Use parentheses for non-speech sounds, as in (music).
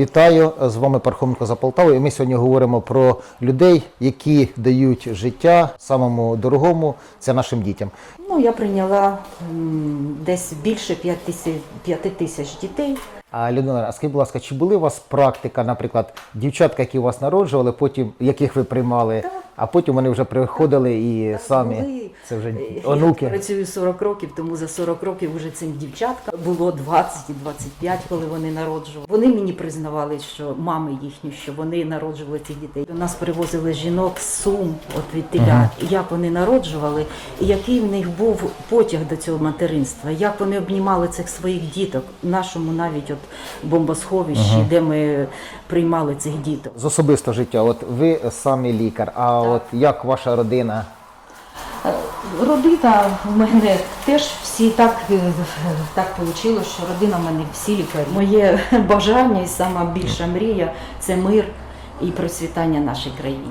Вітаю з вами Пархоменко за Полтавою. Ми сьогодні говоримо про людей, які дають життя самому дорогому це нашим дітям. Ну, я прийняла м, десь більше 5 тисяч, 5 тисяч дітей. А Людмила, а скажіть, будь ласка, чи були у вас практика, наприклад, дівчатка, які у вас народжували, потім яких ви приймали, а потім вони вже приходили і самі Були. це вже Е, Я онуки. працюю 40 років, тому за 40 років вже цим дівчаткам було 20 і 25, коли вони народжували. Вони мені признавали, що мами їхні, що вони народжували цих дітей. До нас привозили жінок з сум, от від теля, як вони народжували, і який в них був потяг до цього материнства, як вони обнімали цих своїх діток в нашому навіть от бомбосховищі, де ми приймали цих діток. З особистого життя, от ви самі лікар, а от як ваша родина? Родина в мене теж всі так, е, так вийшло, що родина в мене всі лікарі. Моє (laughs) бажання і сама більша мрія це мир і процвітання нашої країні.